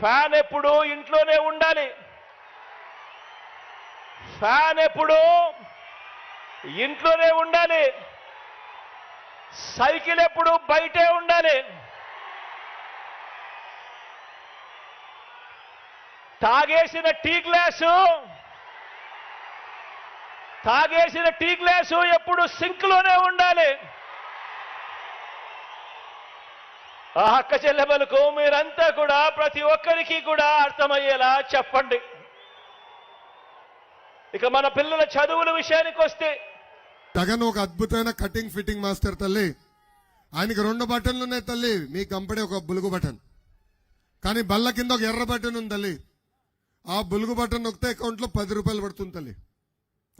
Fan ఎప్పుడు ఇంట్లోనే ఉండాలి. ఫ్యాన్ ఎప్పుడు ఇంట్లోనే ఉండాలి. సైకిల్ ఎప్పుడు బయటే ఉండాలి. తాగేసిన టీ గ్లాసు తాగేసిన టీ గ్లాసు ఎప్పుడు సింక్లోనే ఉండాలి. ఆ అక్క చెల్లెమలకు మీరంతా కూడా ప్రతి ఒక్కరికి కూడా అర్థమయ్యేలా చెప్పండి. ఇక మన పిల్లల చదువుల విషయానికి వస్తే జగన్ ఒక అద్భుతమైన కటింగ్ ఫిట్టింగ్ మాస్టర్ తల్లి. ఆయనకి రెండు బటన్లు ఉన్నాయి తల్లి. మీ కంపెనీ ఒక బులుగు బటన్. కానీ బల్ల కింద ఒక ఎర్ర బటన్ ఉంది తల్లి. ఆ బులుగు బటన్ నొక్కితే అకౌంట్లో పది రూపాయలు పడుతుంది తల్లి.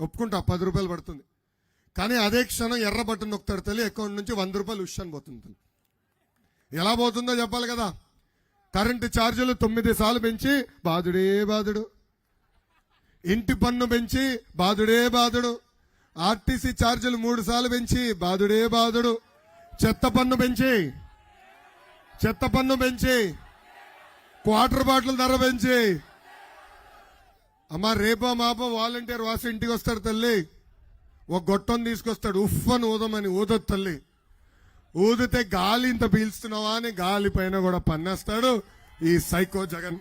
ఒప్పుకుంటా పది రూపాయలు పడుతుంది. కానీ అదే క్షణం ఎర్ర బటన్ నొక్కుతాడు తల్లి అకౌంట్ నుంచి వంద రూపాయలు ఉష్ పోతుంది తల్లి. ఎలా పోతుందో చెప్పాలి కదా. కరెంటు ఛార్జీలు తొమ్మిది సార్లు పెంచి బాధుడే బాధుడు. ఇంటి పన్ను పెంచి బాధుడే బాధుడు. ఆర్టీసీ ఛార్జీలు మూడు సార్లు పెంచి బాధుడే బాధుడు. చెత్త పన్ను పెంచి చెత్త పన్ను పెంచి క్వార్టర్ బాటిల్ ధర పెంచి. అమ్మా రేపో మాపో వాలంటీర్ వాసి ఇంటికి వస్తాడు తల్లి. ఒక గొట్టం తీసుకొస్తాడు. ఉఫ్ అని ఊదమని ఊదొద్దు తల్లి. ఊదితే గాలి ఇంత పీల్స్తున్నావా అని గాలి పైన కూడా పన్నేస్తాడు ఈ సైకో జగన్.